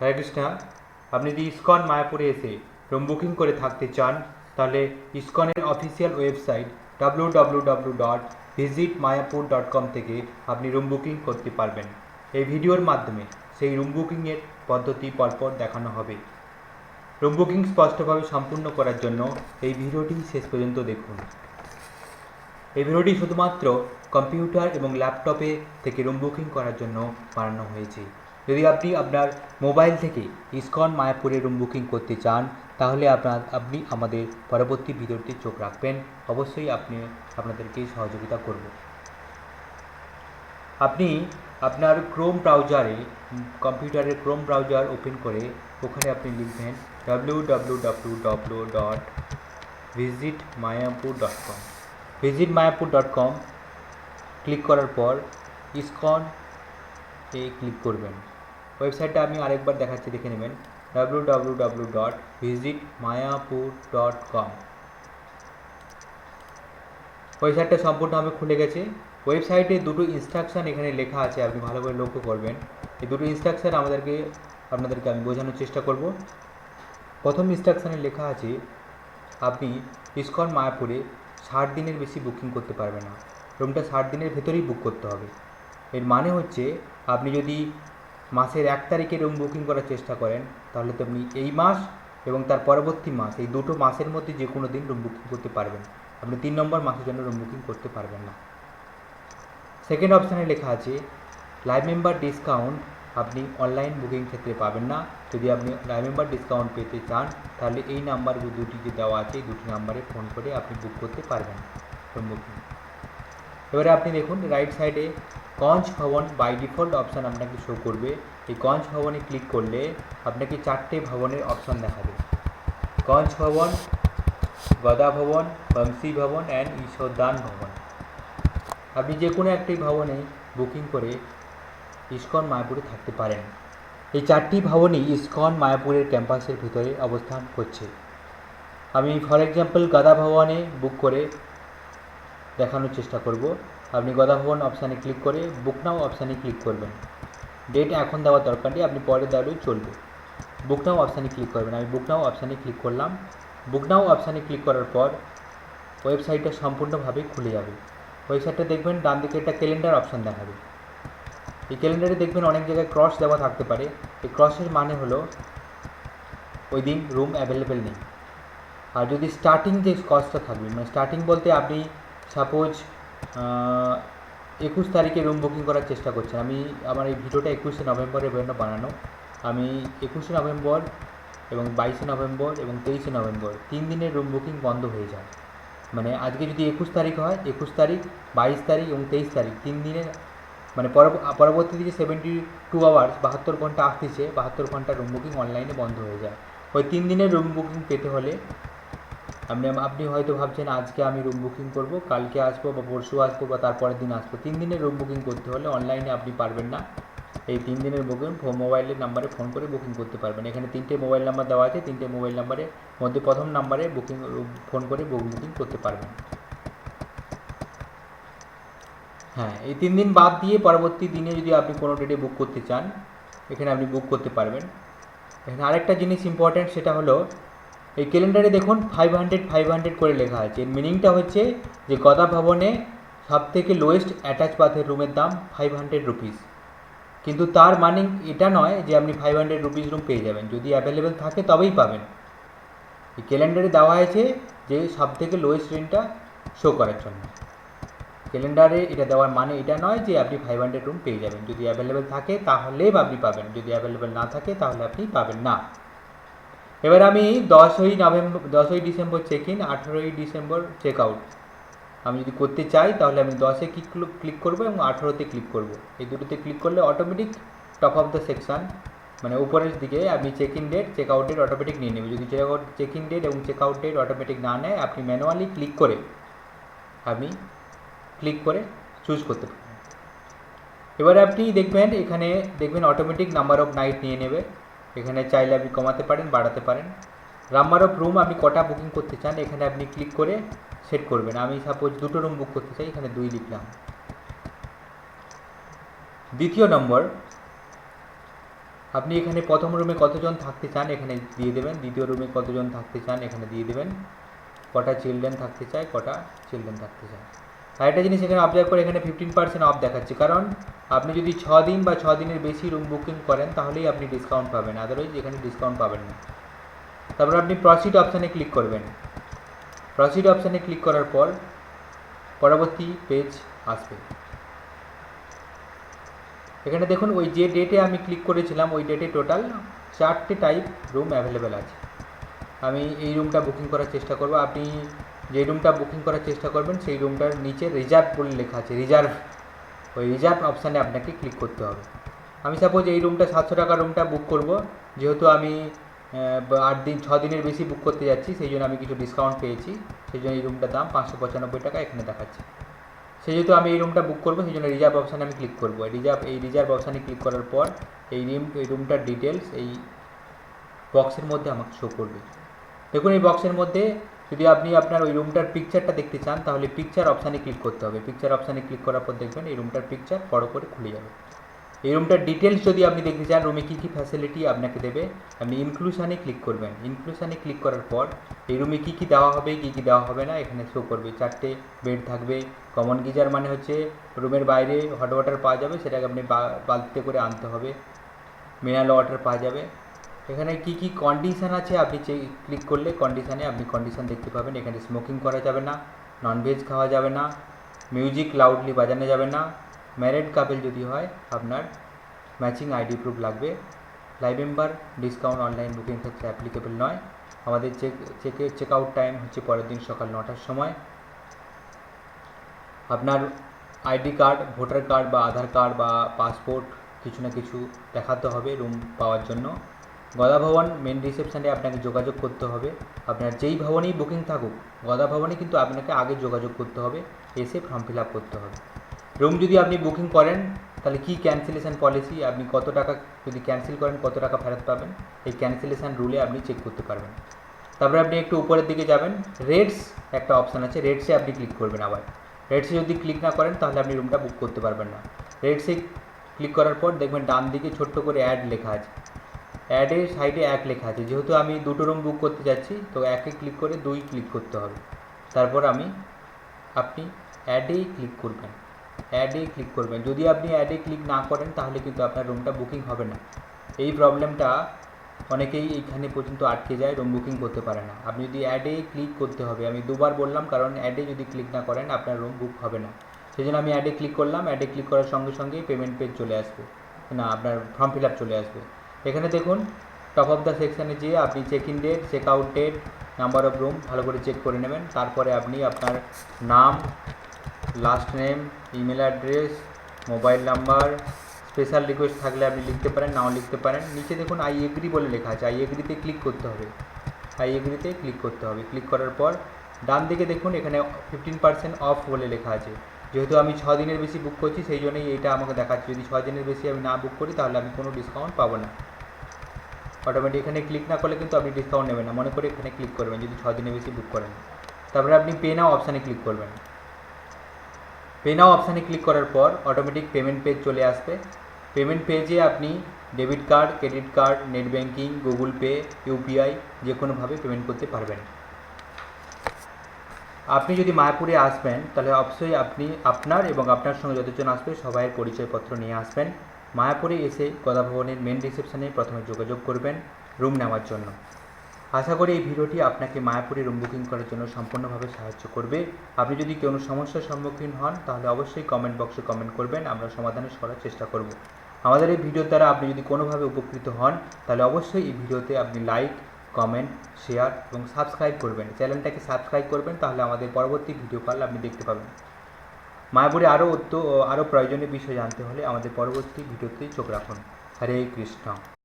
হরে কৃষ্ণা, আপনি যদি ইস্কন মায়াপুরে এসে রুম বুকিং করে থাকতে চান, তাহলে ইস্কনের official website W W W dot visit Mayapur dot com থেকে আপনি রুম বুকিং করতে পারবেন। এই ভিডিওর মাধ্যমে সেই রুম বুকিংয়ের পদ্ধতি পরপর দেখানো হবে। রুম বুকিং স্পষ্টভাবে সম্পূর্ণ করার জন্য এই ভিডিওটি শেষ পর্যন্ত দেখুন। এই ভিডিওটি শুধুমাত্র কম্পিউটার এবং ল্যাপটপে থেকে রুম বুকিং করার জন্য বানানো হয়েছে। যদি আপনি আপনার মোবাইল থেকে ইসকন মায়াপুরে রুম বুকিং করতে চান, তাহলে আপনার, আপনি আমাদের পরবর্তী ভিডিওটি চোখ রাখবেন। অবশ্যই আপনি, আপনাদেরকে সহযোগিতা করব। আপনি আপনার ক্রোম ব্রাউজারে কম্পিউটারের ক্রোম ব্রাউজার ওপেন করে, ওখানে আপনি লিখবেন W W dot visit Mayapur dot com visit Mayapur dot com click করার পর ইসকন এ ক্লিক করবেন। ওয়েবসাইটটা আমি আরেকবার দেখাচ্ছি, দেখে নেবেন। W W W dot visit Mayapur dot com ওয়েবসাইটটা সম্পূর্ণভাবে খুলে গেছে। ওয়েবসাইটে দুটো ইনস্ট্রাকশান এখানে লেখা আছে, আপনি ভালো করে লক্ষ্য করবেন। এই দুটো ইনস্ট্রাকশান আমাদেরকে, আপনাদেরকে আমি বোঝানোর চেষ্টা করব। প্রথম ইনস্ট্রাকশানে লেখা আছে, আপনি ইস্কন মায়াপুরে ষাট দিনের বেশি বুকিং করতে পারবেন না। রুমটা ষাট দিনের ভেতরেই বুক করতে হবে। এর মানে হচ্ছে, আপনি যদি মাসের এক তারিখে রুম বুকিং করার চেষ্টা করেন, তাহলে তো আপনি এই মাস এবং তার পরবর্তী মাস, এই দুটো মাসের মধ্যে যে কোনো দিন রুম বুকিং করতে পারবেন। আপনি তিন নম্বর মাসের জন্য রুম বুকিং করতে পারবেন না। সেকেন্ড অপশানে লেখা আছে, লাইভ মেম্বার ডিসকাউন্ট আপনি অনলাইন বুকিং ক্ষেত্রে পাবেন না। যদি আপনি লাইভ মেম্বার ডিসকাউন্ট পেতে চান, তাহলে এই নাম্বার দুটি যে দেওয়া আছে, এই দুটি নাম্বারে ফোন করে আপনি বুক করতে পারবেন রুম বুকিং। এবারে আপনি দেখুন রাইট সাইডে কঞ্চ ভবন বাই ডিফল্ট অপশান আপনাকে শো করবে। এই কঞ্চ ভবনে ক্লিক করলে আপনাকে চারটে ভবনের অপশান দেখাবে। কঞ্চ ভবন, গদা ভবন, বংশী ভবন অ্যান্ড ঈশ্বরদান ভবন। আপনি যে কোনো একটি ভবনে বুকিং করে ইস্কন মায়াপুরে থাকতে পারেন। এই চারটি ভবনই ইস্কন মায়াপুরের ক্যাম্পাসের ভিতরে অবস্থান করছে। আমি ফর এক্সাম্পল গাদা ভবনে বুক করে দেখানোর চেষ্টা করব। আপনি গদা ভবন অপশানে ক্লিক করে বুক নাও অপশানে ক্লিক করবেন। ডেট এখন দেওয়ার দরকার নেই, আপনি পরে দেওয়ালেও চলবে। বুক নাও অপশানে ক্লিক করবেন। আমি বুক নাও অপশানে ক্লিক করলাম। বুক নাও অপশানে ক্লিক করার পর ওয়েবসাইটটা সম্পূর্ণভাবে খুলে যাবে। ওয়েবসাইটটা দেখবেন ডান দিকে একটা ক্যালেন্ডার অপশান দেখাবে। এই ক্যালেন্ডারে দেখবেন অনেক জায়গায় ক্রস দেওয়া থাকতে পারে। এই ক্রসের মানে হলো ওই দিন রুম অ্যাভেলেবেল নেই। আর যদি স্টার্টিং যে কস্টটা থাকবে মানে স্টার্টিং বলতে আপনি সাপোজ একুশ তারিখে রুম বুকিং করার চেষ্টা করছেন। আমি আমার এই ভিডিওটা একুশে নভেম্বরের জন্য বানানো। আমি একুশে নভেম্বর এবং বাইশে নভেম্বর এবং তেইশে নভেম্বর তিন দিনের রুম বুকিং বন্ধ হয়ে যায়। মানে আজকে যদি একুশ তারিখ হয়, একুশ তারিখ, বাইশ তারিখ এবং তেইশ তারিখ তিন দিনের মানে পরবর্তী যে সেভেন্টি টু আওয়ার্স বাহাত্তর ঘণ্টা আসতেছে, বাহাত্তর ঘণ্টা রুম বুকিং অনলাইনে বন্ধ হয়ে যায়। ওই তিন দিনের রুম বুকিং পেতে হলে আপনি আপনি হয়তো ভাবছেন আজকে আমি রুম বুকিং করব, কালকে আসব বা পরশু আসব বা তারপরের দিন আসব। তিন দিনের রুম বুকিং করতে হলে অনলাইনে আপনি পারবেন না। এই তিন দিনের বুকিং মোবাইলের নাম্বারে ফোন করে বুকিং করতে পারবেন। এখানে তিনটে মোবাইল নাম্বার দেওয়া আছে, তিনটে মোবাইল নাম্বারে মধ্যে প্রথম নাম্বারে বুকিং ফোন করে বুকিং করতে পারবেন। হ্যাঁ এই তিন দিন বাদ দিয়ে পরবর্তী দিনে যদি আপনি কোনো ডেটে বুক করতে চান, এখানে আপনি বুক করতে পারবেন। এখানে আরেকটা জিনিস ইম্পর্ট্যান্ট সেটা হলো এই ক্যালেন্ডারে দেখুন ফাইভ হান্ড্রেড ফাইভ হান্ড্রেড করে লেখা আছে। এর মিনিংটা হচ্ছে যে গদা ভবনে সব থেকে লোয়েস্ট অ্যাটাচ বাথের রুমের দাম ফাইভ হান্ড্রেড রুপিস কিন্তু তার মানে এটা নয় যে আপনি ফাইভ হান্ড্রেড রুপিস রুম পেয়ে যাবেন। যদি অ্যাভেলেবেল থাকে তবেই পাবেন। এই ক্যালেন্ডারে দেওয়া হয়েছে যে সব থেকে লোয়েস্ট রেন্টটা শো করার জন্য। ক্যালেন্ডারে এটা দেওয়ার মানে এটা নয় যে আপনি ফাইভ হান্ড্রেড রুম পেয়ে যাবেন। যদি অ্যাভেলেবেল থাকে তাহলে আপনি পাবেন। যদি অ্যাভেলেবেল না থাকে তাহলে আপনি পাবেন না। এবার আমি দশই নভেম্বর দশই ডিসেম্বর চেক ইন আঠেরোই ডিসেম্বর চেক আউট আমি যদি করতে চাই, তাহলে আমি দশে ক্লিক ক্লিক করব এবং আঠেরোতে ক্লিক করব। এই দুটোতে ক্লিক করলে automatic top of the section মানে উপরের দিকে আপনি check in date check out date automatic নিয়ে নেবে। যদি check out check in date এবং চেক আউট ডেট অটোমেটিক না নেয়, আপনি ম্যানুয়ালি ক্লিক করে আপনি ক্লিক করে চুজ করতে পারেন এবারে আপনি দেখবেন, এখানে দেখবেন অটোমেটিক নাম্বার অফ নাইট নিয়ে নেবে। এখানে চাইলে আপনি কমাতে পারেন, বাড়াতে পারেন। নাম্বার অফ রুম, আপনি কটা বুকিং করতে চান, এখানে আপনি ক্লিক করে সেট করবেন। আমি সাপোজ দুটো রুম বুক করতে চাই, এখানে দুই লিখলাম। দ্বিতীয় নম্বর, আপনি এখানে প্রথম রুমে কতজন থাকতে চান, এখানে দিয়ে দেবেন। দ্বিতীয় রুমে কতজন থাকতে চান, এখানে দিয়ে দেবেন। কটা চিলড্রেন থাকতে চায়, কটা চিলড্রেন থাকতে চায়। আরেকটা জিনিস এখানে অবজার্ভ করে, এখানে ফিফটিন পার্সেন্ট অফ দেখাচ্ছে। কারণ আপনি যদি ছ দিন বা ছ দিনের বেশি রুম বুকিং করেন, তাহলেই আপনি ডিসকাউন্ট পাবেন। আদারওয়াইজ এখানে ডিসকাউন্ট পাবেন না। তারপর আপনি প্রসিড অপশানে ক্লিক করবেন। প্রসিড অপশানে ক্লিক করার পর পরবর্তী পেজ আসবে। এখানে দেখুন, ওই যে ডেটে আমি ক্লিক করেছিলাম, ওই ডেটে টোটাল চারটে টাইপ রুম অ্যাভেলেবেল আছে। আমি এই রুমটা বুকিং করার চেষ্টা করব। আপনি যে রুমটা বুকিং করার চেষ্টা করবেন, সেই রুমটার নিচে রিজার্ভ বলে লেখা আছে রিজার্ভ ওই রিজার্ভ অপশানে আপনাকে ক্লিক করতে হবে। আমি সাপোজ এই রুমটা সাতশো টাকার রুমটা বুক করব, যেহেতু আমি আট দিন, ছ দিনের বেশি বুক করতে যাচ্ছি, সেই জন্য আমি কিছু ডিসকাউন্ট পেয়েছি, সেই জন্য এই রুমটার দাম পাঁচশো পঁচানব্বই টাকা এখানে দেখাচ্ছে। সেই যেহেতু আমি এই রুমটা বুক করব, সেই জন্য রিজার্ভ অপশানে আমি ক্লিক করব। রিজার্ভ এই রিজার্ভ অপশানে ক্লিক করার পর, এই রুম এই রুমটার ডিটেলস এই বক্সের মধ্যে আমাকে শো করবে। দেখুন এই বক্সের মধ্যে যদি আপনি আপনার ওই রুমটার পিকচারটা দেখতে চান, তাহলে পিকচার অপশানে ক্লিক করতে হবে। পিকচার অপশানে ক্লিক করার পর দেখবেন এই রুমটার পিকচার বড় করে খুলে যাবে। এই রুমটার ডিটেলস যদি আপনি দেখতে চান রুমে কী কী ফ্যাসিলিটি আপনাকে দেবে আপনি ইনক্লুশনে ক্লিক করবেন। ইনক্লুশনে ক্লিক করার পর এই রুমে কী কী দেওয়া হবে, কী কী দেওয়া হবে না, এখানে শো করবে। চারটে বেড থাকবে। কমন গিজার মানে হচ্ছে রুমের বাইরে হট ওয়াটার পাওয়া যাবে, সেটাকে আপনি বালতিতে করে আনতে হবে। মিনারেল ওয়াটার পাওয়া যাবে। এখানে কি কি কন্ডিশন আছে? আপনি চেক ক্লিক করলে কন্ডিশনে আপনি কন্ডিশন দেখতে পাবেন। এখানে স্মোকিং করা যাবে না ননভেজ খাওয়া যাবে না মিউজিক লাউডলি বাজানো যাবে না। ম্যারেড কাপেল যদি হয়, আপনার ম্যাচিং আইডি প্রুফ লাগবে। Live member discount online booking ক্ষেত্রে অ্যাপ্লিকেবল নয়। আমাদের চেক চেকে চেক আউট টাইম হচ্ছে পরের দিন সকাল নটার সময়। আপনার আইডি কার্ড ভোটার কার্ড বা আধার কার্ড বা পাসপোর্ট কিছু না কিছু দেখাতে হবে রুম পাওয়ার জন্য। গদা ভবন মেন রিসেপশনে আপনাকে যোগাযোগ করতে হবে। আপনার যেই ভবনেই বুকিং থাকুক গদা ভবনে কিন্তু আপনাকে আগে যোগাযোগ করতে হবে, এসে ফর্ম ফিল আপ করতে হবে। রুম যদি আপনি বুকিং করেন, তাহলে কি ক্যান্সেলেশন পলিসি আপনি কত টাকা, যদি ক্যান্সেল করেন, কত টাকা ফেরত পাবেন? এই ক্যান্সেলেশন রুলে আপনি চেক করতে পারবেন। তারপরে আপনি একটু উপরের দিকে যাবেন রেটস একটা অপশান আছে রেটসে আপনি ক্লিক করবেন আবার। রেটসে যদি ক্লিক না করেন, তাহলে আপনি রুমটা বুক করতে পারবেন না। রেটসে ক্লিক করার পর দেখবেন ডান দিকে ছোট্ট করে অ্যাড লেখা আছে। অ্যাডের সাইডে এক লেখা আছে। যেহেতু আমি দুটো রুম বুক করতে যাচ্ছি, তো একে ক্লিক করে দুই ক্লিক করতে হবে। তারপর আমি আপনি অ্যাডেই ক্লিক করবেন। অ্যাডে ক্লিক করবেন। যদি আপনি অ্যাডে ক্লিক না করেন, তাহলে কিন্তু আপনার রুমটা বুকিং হবে না। এই প্রবলেমটা অনেকেই এইখানে পর্যন্ত আটকে যায় রুম বুকিং করতে পারে না। আপনি যদি অ্যাডে ক্লিক করতে হবে, আমি দুবার বললাম, কারণ অ্যাডে যদি ক্লিক না করেন, আপনার রুম বুক হবে না। সেই জন্য আমি অ্যাডে ক্লিক করলাম। অ্যাডে ক্লিক করার সঙ্গে সঙ্গেই পেমেন্ট পেজ চলে আসবে। না, আপনার ফর্ম ফিল আপ চলে আসবে। এখানে দেখুন টপ অফ দ্য সেকশানে যেয়ে আপনি check in date check out date number of room ভালো করে চেক করে নেবেন। তারপরে আপনি আপনার নাম last name email address mobile number special request থাকলে আপনি লিখতে পারেন, নাও লিখতে পারেন। নিচে দেখুন আই এগ্রি বলে লেখা আছে। আই এগ্রিতে ক্লিক করতে হবে। আই এগ্রিতে ক্লিক করতে হবে। ক্লিক করার পর ডান দিকে দেখুন এখানে ফিফটিন পার্সেন্ট অফ বলে লেখা আছে। যেহেতু আমি ছ দিনের বেশি বুক করছি, সেই জন্যই এইটা আমাকে দেখাচ্ছে। যদি ছ দিনের বেশি আমি না বুক করি, তাহলে আমি কোনো ডিসকাউন্ট পাবো না। অটোমেটিক এখানে ক্লিক না করলে কিন্তু আপনি ডিসকাউন্ট নেবেন না। মনে করে এখানে ক্লিক করবেন, যদি ছ দিনের বেশি বুক করেন। তারপরে আপনি পে নাও অপশানে ক্লিক করবেন। পে নাও অপশানে ক্লিক করার পর অটোমেটিক পেমেন্ট পেজ চলে আসবে। পেমেন্ট পেজে আপনি debit card credit card net banking Google Pay UPI যে কোনোভাবে পেমেন্ট করতে পারবেন। আপনি যদি মায়াপুরে আসবেন, তাহলে অবশ্যই আপনি আপনার এবং আপনার সঙ্গে যতজন আসবে সবাইয়ের পরিচয়পত্র নিয়ে আসবেন। মায়াপুরে এসে গদা ভবনের মেন রিসেপশনে প্রথমে যোগাযোগ করবেন রুম নেওয়ার জন্য। আশা করি এই ভিডিওটি আপনাকে মায়াপুরে রুম বুকিং করার জন্য সম্পূর্ণভাবে সাহায্য করবে। আপনি যদি কোনো সমস্যার সম্মুখীন হন, তাহলে অবশ্যই কমেন্ট বক্সে কমেন্ট করবেন, আমরা সমাধানের করার চেষ্টা করব। আমাদের এই ভিডিওর দ্বারা আপনি যদি কোনোভাবে উপকৃত হন, তাহলে অবশ্যই এই ভিডিওতে আপনি লাইক কমেন্ট শেয়ার এবং সাবস্ক্রাইব করবেন। চ্যানেলটাকে সাবস্ক্রাইব করবেন, তাহলে আমাদের পরবর্তী ভিডিও কল আপনি দেখতে পাবেন। মায়াপুরে আরও আরও প্রয়োজনীয় বিষয় জানতে হলে আমাদের পরবর্তী ভিডিওতেই চোখ রাখুন। হরে কৃষ্ণ।